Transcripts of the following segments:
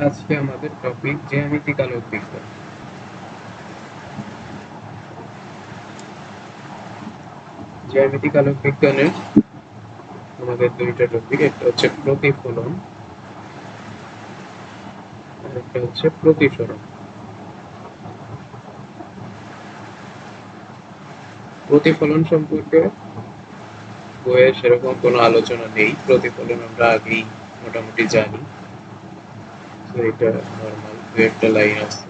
আজকে আমাদের টপিক জ্যামিতিক আলোক বিজ্ঞান জ্যামিতিক আলোক বিজ্ঞানের আমাদের দুইটা টপিক একটা হচ্ছে প্রতিফলন একটা হচ্ছে প্রতিফলন সম্পর্কে বইয়ে সেরকম কোনো আলোচনা নেই। প্রতিফলন আমরা আগেই মোটামুটি জানি। এটা নর্মাল দু একটা লাইন আছে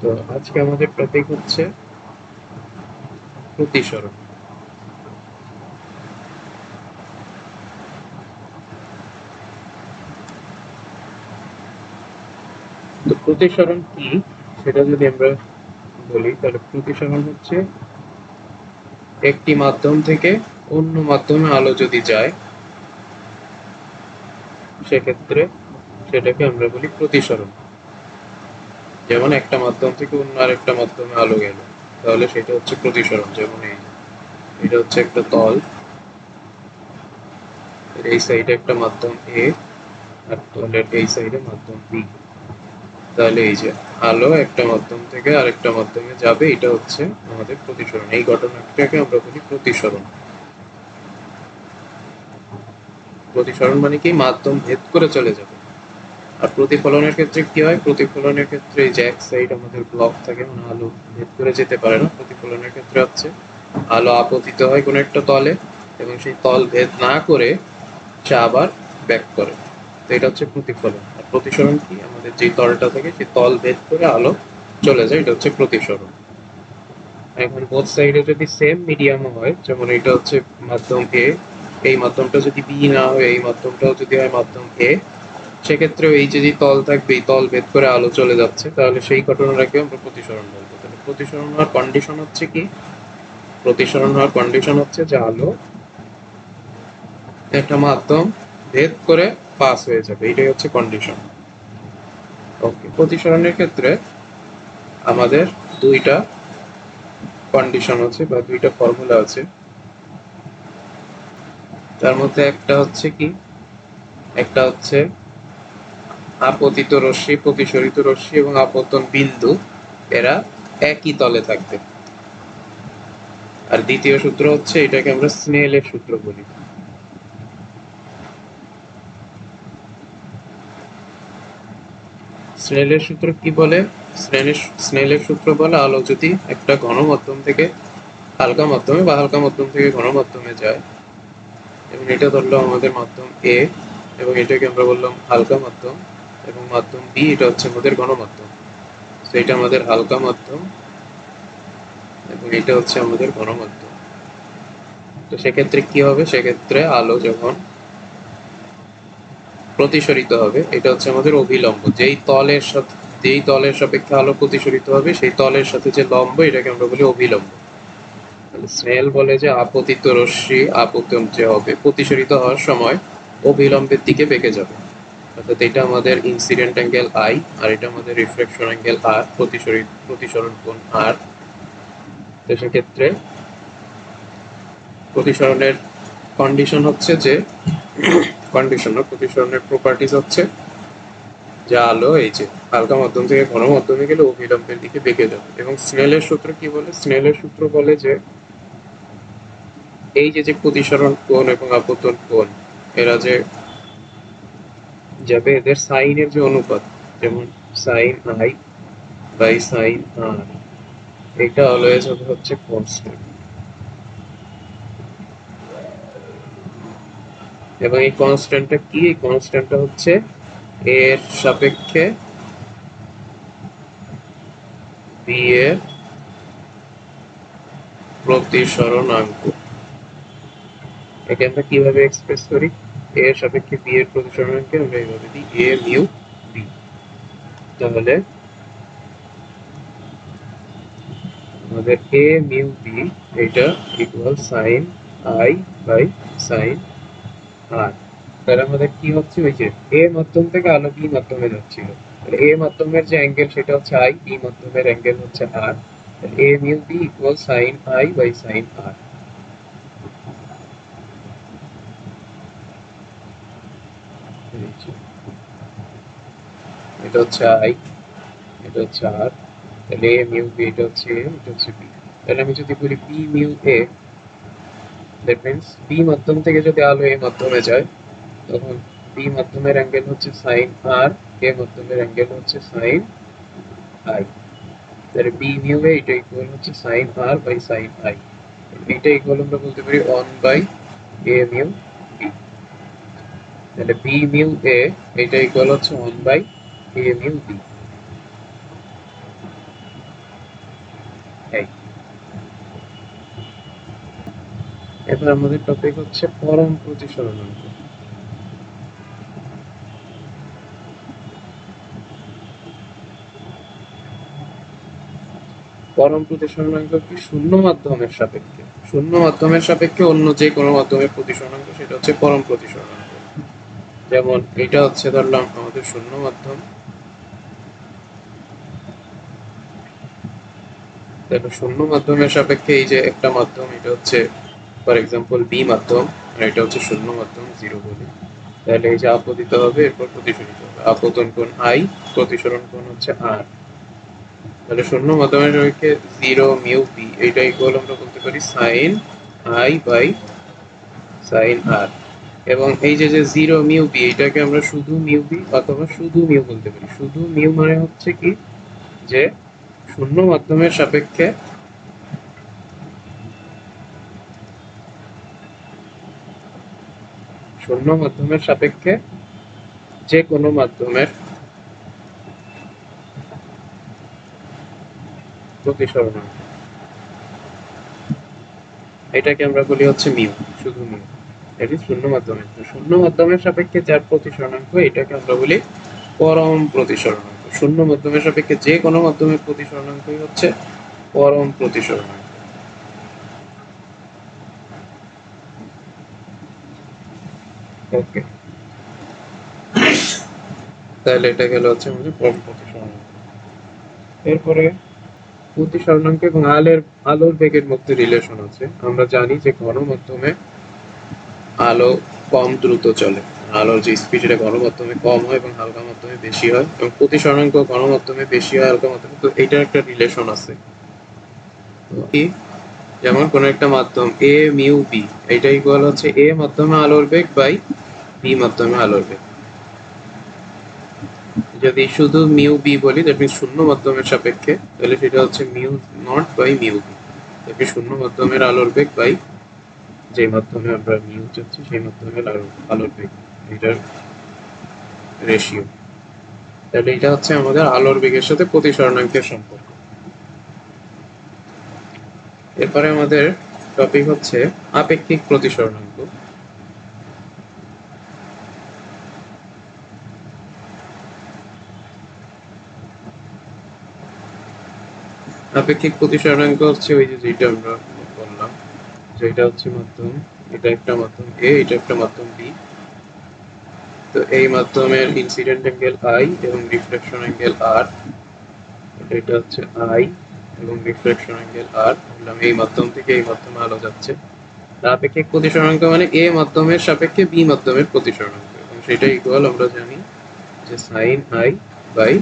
তো আজকে আমাদের হচ্ছে প্রতিসরণ। তো প্রতিসরণ কি? সেটা যদি আমরা বলি, তাহলে প্রতিসরণ হচ্ছে একটি মাধ্যম থেকে অন্য মাধ্যমে আলো যদি যায়, সেক্ষেত্রে সেটাকে আমরা বলি প্রতিসরণ। যেমন একটা মাধ্যম থেকে অন্য আরেকটা মাধ্যমে আলো গেল, তাহলে সেটা হচ্ছে প্রতিসরণ। যেমন এই এটা হচ্ছে একটা তল। এই সাইডে একটা মাধ্যম এ আর তলের এই সাইডে মাধ্যম বি তাহলে এই যে, আলো একটা মাধ্যম থেকে আরেকটা মাধ্যমে যাবে, এটা হচ্ছে আমাদের প্রতিসরণ। এই ঘটনাটাকে আমরা বলি প্রতিসরণ। প্রতিসরণ মানে কি মাধ্যম ভেদ করে চলে যাবে। আর প্রতিফলনের ক্ষেত্রে কি হয়? প্রতিফলনের ক্ষেত্রে এই যে এক সাইড আমাদের ব্লক থাকে মানে আলো ভেদ করে যেতে পারে না। প্রতিফলনের ক্ষেত্রে হচ্ছে আলো আপতিত হয় কোনো একটা তলে এবং সেই তল ভেদ না করে সে আবার ব্যাক করে। তো এটা হচ্ছে প্রতিফলন। আর প্রতিসরণ কি? আমাদের যে তলটা থাকে সেই তল ভেদ করে আলো চলে যায়, এটা হচ্ছে প্রতিসরণ। এখন বোথ সাইডে যদি সেম মিডিয়াম হয়, যেমন এটা হচ্ছে মাধ্যম এ এই মাধ্যমটা যদি বি না হয়, এই মাধ্যমটাও যদি হয় মাধ্যম এ সেক্ষেত্রেও এই যে তল থাকবে, এই তল ভেদ করে আলো চলে যাচ্ছে, তাহলে সেই ঘটনাটাকে আমরা প্রতিসরণ বলব। তাহলে প্রতিসরণ হওয়ার কন্ডিশন হচ্ছে কি? প্রতিসরণ হওয়ার কন্ডিশন হচ্ছে যে আলো একটা মাধ্যম ভেদ করে পাস হয়ে যাবে। এটাই হচ্ছে কন্ডিশন ওকে প্রতিসরণের ক্ষেত্রে আমাদের দুইটা কন্ডিশন আছে বা দুইটা ফর্মুলা আছে। তার মধ্যে একটা হচ্ছে কি? একটা হচ্ছে আপতিত রশ্মি, প্রতিসরিত রশ্মি এবং আপতন বিন্দু। এরা একই তলে থাকবে। আর দ্বিতীয় সূত্র হচ্ছে এটাকে আমরা স্নেলের সূত্র বলি। স্নেলের সূত্র কি বলে? স্নেলের সূত্র বলে আলো যদি একটা ঘন মাধ্যম থেকে হালকা মাধ্যমে বা হালকা মাধ্যম থেকে ঘন মাধ্যমে যায় এবং এটা ধরলো আমাদের মাধ্যম এ এবং এটাকে আমরা বললাম হালকা মাধ্যম, এবং মাধ্যম বি এটা হচ্ছে আমাদের গণমাধ্যম। তো এটা আমাদের হালকা মাধ্যম, এবং এটা হচ্ছে আমাদের গণমাধ্যম। তো সেক্ষেত্রে কি হবে? সেক্ষেত্রে আলো যখন প্রতিসরিত হবে, এটা হচ্ছে আমাদের অভিলম্ব। যেই তলের সাথে, যেই তলের সাপেক্ষে আলো প্রতিসরিত হবে, সেই তলের সাথে যে লম্ব, এটাকে আমরা বলি অভিলম্ব। স্নেল বলে যে আপতিত রশ্মি আপতন যে হবে প্রতিসরিত হওয়ার সময় অবিলম্বের দিকে বেঁকে যাবে। অর্থাৎ এটা আমাদের ইনসিডেন্ট অ্যাঙ্গেল আই আর এটা আমাদের রিফ্লেকশন অ্যাঙ্গেল আর প্রতিসরিত প্রতিসরণ কোণ আর তো সেক্ষেত্রে প্রতিসরণের কন্ডিশন হচ্ছে যে কন্ডিশন প্রতিসরণের প্রপার্টিজ হচ্ছে যে আলো, এই যে হালকা মাধ্যম থেকে ঘন মাধ্যমে গেলে অবিলম্বের দিকে বেঁকে যাবে। এবং স্নেলের সূত্র কি বলে? স্নেলের সূত্র বলে যে এই যে যে প্রতিসরণ কোণ এবং আপতন কোণ, এরা যে যাবে, এদের সাইনের যে অনুপাত, যেমন sine i by sine r, এটা অলওয়েজ হবে হচ্ছে কনস্ট্যান্ট এবং এই কনস্ট্যান্টটা কি? এই কনস্ট্যান্টটা হচ্ছে এর সাপেক্ষে বি এর প্রতিসরণাঙ্ক। একে আমরা কীভাবে এক্সপ্রেস করি? এ এর সাপেক্ষে বি এর প্রতিসরণাঙ্কে আমরা এইভাবে দিই এ মিউ বি তাহলে আমাদের এ মিউ বি এটা equal sine i by sine r তাহলে আমাদের কি হচ্ছে? ওই যে এ মাধ্যম থেকে আলো বি মাধ্যমে যাচ্ছিল। তাহলে এ মাধ্যমের যে অ্যাঙ্গেল সেটা হচ্ছে আই বি মাধ্যমের অ্যাঙ্গেল হচ্ছে আর a mu b equal sine i by sine r এই যে। এটা হচ্ছে আই, এটা হচ্ছে আর, তাহলে এ মিউ বি, এটা হচ্ছে এ, এটা হচ্ছে বি। তাহলে আমি যদি বলি b mu a that means b মাধ্যম থেকে যদি আলো এ মাধ্যমে যায়, তখন বি মাধ্যমের অ্যাঙ্গেল হচ্ছে সাইন আর এ মাধ্যমের অ্যাঙ্গেল হচ্ছে সাইন আই তাহলে বি মিউ এ, এটা ইকুয়াল হচ্ছে sine r by sine i এটা ইকুয়াল আমরা বলতে পারি অন বাই এ মিউ। তাহলে বি মিউ এ এটা ইকুয়াল হচ্ছে one by a mu b এবার আমাদের টপিক হচ্ছে পরম প্রতিসরণাঙ্ক পরম প্রতিসরণাঙ্ক কি শূন্য মাধ্যমের সাপেক্ষে? শূন্য মাধ্যমের সাপেক্ষে অন্য যে কোনো মাধ্যমের প্রতিসরণ প্রতিসরণাঙ্ক সেটা হচ্ছে পরম প্রতিসরণাঙ্ক যেমন এটা হচ্ছে ধরলাম আমাদের শূন্য মাধ্যম। দেখো, শূন্য মাধ্যমের সাপেক্ষে এই যে একটা মাধ্যম, এটা হচ্ছে ফর এক্সাম্পল বি মাধ্যম, আর এটা হচ্ছে শূন্য মাধ্যম জিরো বলি। তাহলে এই যে আপতিত হবে, এরপর প্রতিসরিত হবে। আপতন কোণ আই প্রতিসরণ কোণ হচ্ছে আর তাহলে শূন্য মাধ্যমের সাপেক্ষে জিরো মিউ বি এইটা ইকুয়াল আমরা বলতে পারি sine i by sine r এবং এই যে যে জিরো মিউ বি এটাকে আমরা শুধু মিউ বি অথবা শুধু মিউ বলতে পারি। শুধু মিউ মানে হচ্ছে কি? যে শূন্য মাধ্যমের সাপেক্ষে শূন্য মাধ্যমের সাপেক্ষে যে কোনো মাধ্যমের প্রতিসরণাঙ্ক এটাকে আমরা বলি হচ্ছে মিউ শুধু মিউ এটি শূন্য মাধ্যমের তো শূন্য মাধ্যমের সাপেক্ষে যার প্রতিসরণাঙ্ক, এটাকে আমরা বলি পরম প্রতিসরণাঙ্ক। শূন্য মাধ্যমের সাপেক্ষে যে কোনো মাধ্যমের প্রতিসরণাঙ্কই হচ্ছে পরম প্রতিসরণাঙ্ক। ওকে। তাহলে এটা গেল হচ্ছে আমাদের পরম প্রতিসরণাঙ্ক। এরপরে প্রতিসরণাঙ্ক এবং আলোর আলোর বেগের মধ্যে রিলেশন আছে। আমরা জানি যে ঘন মাধ্যমে আলো কম দ্রুত চলে। আলোর যে স্পিড এটা ঘন মাধ্যমে কম হয় এবং হালকা মাধ্যমে বেশি হয় এবং প্রতিসরণাঙ্ক ঘন মাধ্যমে বেশি হয়, হালকা মাধ্যমে। তো এটার একটা রিলেশন আছে। যেমন কোন একটা মাধ্যম এ মিউ বি এটা ইকুয়াল হচ্ছে এ মাধ্যমে আলোর বেগ বাই বি মাধ্যমে আলোর বেগ। যদি শুধু মিউ বি বলি দ্যাট মিনস শূন্য মাধ্যমের সাপেক্ষে, তাহলে সেটা হচ্ছে mu naught by mu b শূন্য মাধ্যমের আলোর বেগ বাই যে মাধ্যমে আমরা মিউ চাচ্ছি সেই মাধ্যমের আলোর আলোর বেগ এটার রেশিও তাহলে এটা হচ্ছে আমাদের আলোর বেগের সাথে প্রতিসরণাঙ্কের সম্পর্ক। এরপরে আমাদের টপিক হচ্ছে আপেক্ষিক প্রতিসরণাঙ্ক আপেক্ষিক প্রতিসরণাঙ্ক হচ্ছে ওই যে যেটা আমরা যেটা হচ্ছে মাধ্যম, এটা একটা মাধ্যম এ এটা একটা মাধ্যম বি তো এই মাধ্যমের ইনসিডেন্ট অ্যাঙ্গেল আই এবং রিফ্লেকশন অ্যাঙ্গেল আর এটা হচ্ছে আই এবং রিফ্লেকশন অ্যাঙ্গেল আর বললাম এই মাধ্যম থেকে এই মাধ্যমে আলো যাচ্ছে। আপেক্ষিক প্রতিসরণাঙ্ক মানে এ মাধ্যমের সাপেক্ষে বি মাধ্যমের প্রতিসরণাঙ্ক এবং সেটা ইকুয়াল আমরা জানি যে sine i by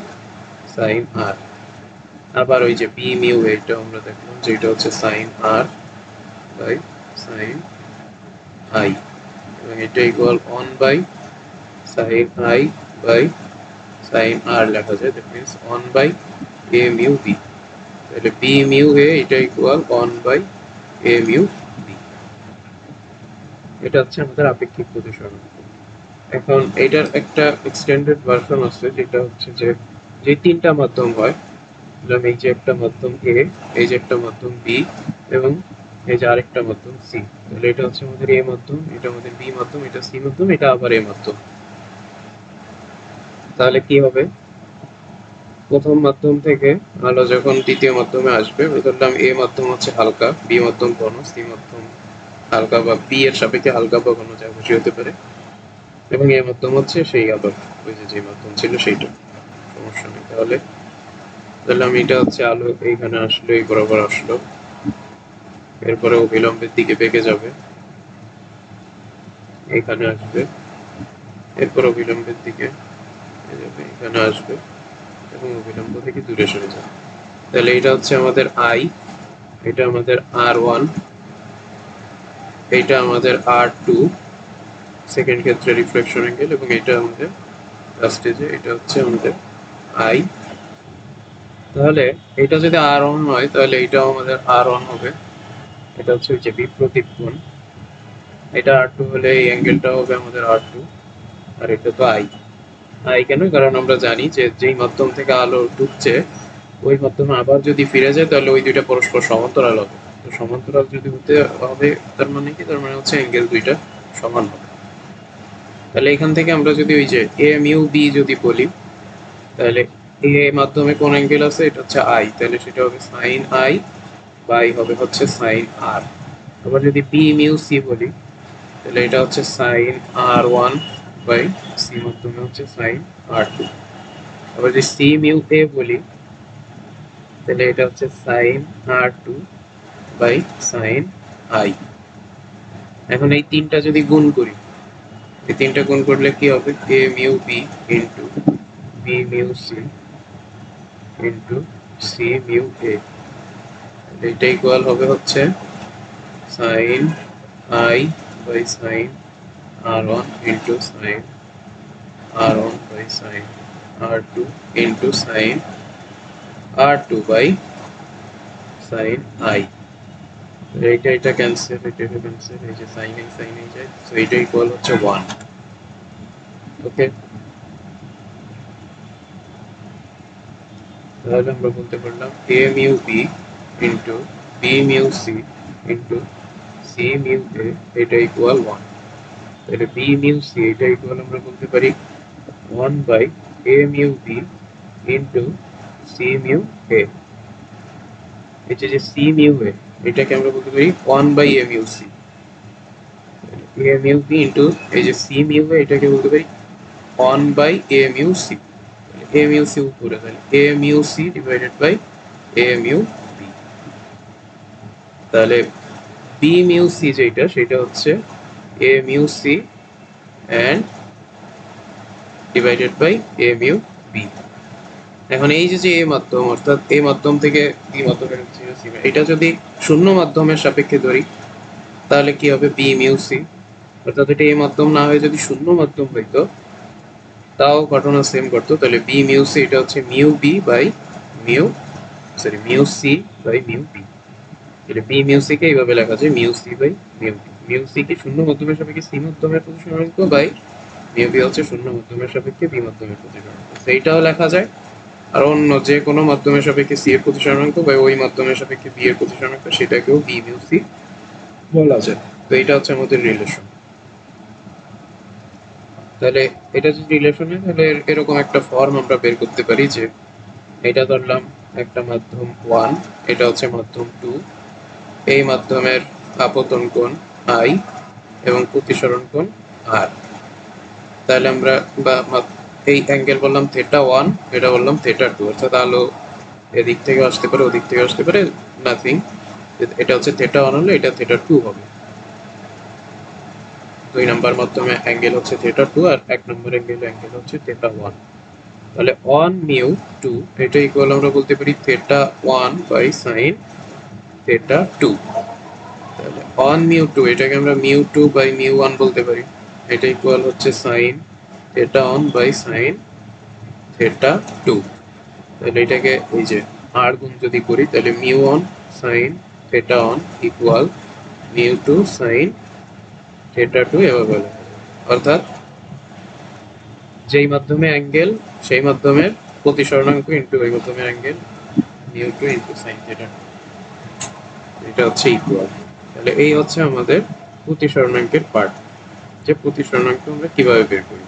sine r আবার ওই যে বি মিউ এটা আমরা দেখলাম যে এটা হচ্ছে sine r by sine i এবং এটা equal one by sine i by sine r লেখা যায় that means one by a mu b তাহলে বি মিউ এ এটা equal one by a mu b এটা হচ্ছে আমাদের আপেক্ষিক প্রতিসরণ। এখন এটার একটা এক্সটেন্ডেড ভার্সন আছে, যেটা হচ্ছে যে যে তিনটা মাধ্যম হয় ধরলাম এই যে একটা মাধ্যম এ এই যে একটা মাধ্যম বি এবং এই যে আরেকটা মাধ্যম সি তাহলে এটা হচ্ছে আমাদের এ মাধ্যম, এটা আমাদের বি মাধ্যম, এটা সি মাধ্যম, এটা আবার এ মাধ্যম। তাহলে কি হবে? প্রথম মাধ্যম থেকে আলো যখন দ্বিতীয় মাধ্যমে আসবে ধরলাম এ মাধ্যম হচ্ছে হালকা বি মাধ্যম ঘন সি মাধ্যম হালকা বা বি এর সাপেক্ষে হালকা বা ঘন, যা খুশি হতে পারে। এবং এ মাধ্যম হচ্ছে সেই আবার, ওই যে যে মাধ্যম ছিল সেইটা। সমস্যা নেই। তাহলে তাহলে আমি এটা হচ্ছে আলো, এইখানে আসলো এই বরাবর আসলো। এরপরে অবিলম্বের দিকে বেঁকে যাবে। এখানে আসবে। এরপর অভিলম্বের দিকে যাবে, এখানে আসবে এবং অবিলম্ব থেকে দূরে সরে যাবে। তাহলে এটা হচ্ছে আমাদের আই এটা আমাদের আর ওয়ান এটা আমাদের আর টু সেকেন্ড ক্ষেত্রে রিফ্লেকশন অ্যাঙ্গেল এবং এটা আমাদের লাস্টে যে এটা হচ্ছে আমাদের আই তাহলে এটা যদি আর অন হয় তাহলে এটাও আমাদের আর অন হবে। এটা হচ্ছে যে বিপ্রতীপ কোণ এটা আর টু হলে এই অ্যাঙ্গেলটা হবে আমাদের আর টু আর এটা তো আই আই কেন কারণ আমরা জানি যে যেই মাধ্যম থেকে আলো ঢুকছে, ওই মাধ্যমে আবার যদি ফিরে যায়, তাহলে ওই দুইটা পরস্পর সমান্তরাল হবে। তো সমান্তরাল যদি হতে হবে, তার মানে কি? তার মানে হচ্ছে অ্যাঙ্গেল দুইটা সমান হবে। তাহলে এখান থেকে আমরা যদি ওই যে এম ইউ বি যদি বলি, তাহলে এ মাধ্যমে কোন অ্যাঙ্গেল আছে? এটা হচ্ছে আই তাহলে সেটা হবে সাইন আই বাই হবে হচ্ছে সাইন আর আবার যদি বি মিউ সি বলি, তাহলে এটা হচ্ছে sine r one by c মাধ্যমে হচ্ছে সাইন আর টু আবার যদি সি মিউ এ বলি, তাহলে এটা হচ্ছে sine r two by sine i এখন এই তিনটা যদি গুণ করি, এই তিনটা গুণ করলে কি হবে? A mu b into b mu c into c mu a এটা ইকুয়াল হবে হচ্ছে sine i by sine r one into sine r one by sine r two into sine r two by sine i এইটা এটা cancel এটা এটা cancel এই যে sine i sine i যায় সো এটা ইকুয়াল হচ্ছে ওয়ান ওকে তাহলে আমরা বলতে পারলাম a mu b into b mu c into c mu a এটা ইকুয়াল ওয়ান তাহলে বি মিউ সি এটা ইকুয়াল আমরা বলতে পারি one by a mu b into c mu a এটা যে সি মিউ এ এটাকে আমরা বলতে পারি one by a mu c a mu b into এই যে সি মিউ এ এটাকে বলতে পারি one by a mu c a mu c উপরে, তাহলে a mu c divided by mu b তাহলে বি মিউ সি যেটা, সেটা হচ্ছে a mu c and divided by a mu b এখন এই যে যে এ মাধ্যম, অর্থাৎ এ মাধ্যম থেকে বি মাধ্যমের এটা যদি শূন্য মাধ্যমের সাপেক্ষে ধরি, তাহলে কি হবে বি মিউ সি অর্থাৎ এটা এ মাধ্যম না হয়ে যদি শূন্য মাধ্যম হইতো, তাও ঘটনা সেম করতো। তাহলে বি মিউ সি এটা হচ্ছে mu b by mu sorry mu c by mu b এটা বি মিউ এইভাবে লেখা যায় mu c by mu b mu c কি শূন্য মাধ্যমের সাপেক্ষে সি মাধ্যমের প্রতিসরাঙ্ক বাই মিউ হচ্ছে শূন্য মাধ্যমের সাপেক্ষে বি মাধ্যমের প্রতিসরাঙ্ক সেইটাও লেখা যায়। আর অন্য যে কোনো মাধ্যমের সাপেক্ষে সি এর প্রতিসরাঙ্ক বা ওই মাধ্যমের সাপেক্ষে বি এর প্রতিসরাঙ্ক সেটাকেও বি মিউসি বলা যায়। তো এটা হচ্ছে আমাদের রিলেশন তাহলে এটা যদি রিলেশন তাহলে এরকম একটা ফর্ম আমরা বের করতে পারি যে এটা ধরলাম একটা মাধ্যম ওয়ান এটা হচ্ছে মাধ্যম টু এই মাধ্যমের আপতন কোণ আই এবং প্রতিসরণ কোণ আর। তাহলে আমরা বা এই অ্যাঙ্গেল বললাম থেটা ওয়ান এটা বললাম থেটা টু অর্থাৎ আলো এদিক থেকে আসতে পারে, ওদিক থেকে আসতে পারে নাথিং এটা হচ্ছে থেটা ওয়ান হলে এটা থেটা টু হবে। দুই নাম্বার মাধ্যমে অ্যাঙ্গেল হচ্ছে থেটা টু আর এক নম্বর অ্যাঙ্গেল অ্যাঙ্গেল হচ্ছে থেটা ওয়ান তাহলে ওয়ান মিউ টু এটা ইকুয়াল আমরা বলতে পারি theta one by sine theta two তাহলে ওয়ান মিউ টু এটাকে আমরা mu two by mu one বলতে পারি। এটা ইকুয়াল হচ্ছে sine theta one by sine theta two তাহলে এটাকে এই যে আর গুণ যদি করি, তাহলে mu one sine theta one equal mu two sine theta two এভাবে যায়। অর্থাৎ যেই মাধ্যমে অ্যাঙ্গেল সেই মাধ্যমের প্রতিসরণাঙ্ক ইন্টু ওই মাধ্যমের angle mu two into sine theta এটা হচ্ছে ইকুয়াল তাহলে এই হচ্ছে আমাদের প্রতিসরণাঙ্কের পার্ট যে প্রতিসরণাঙ্ক আমরা কীভাবে বের করি?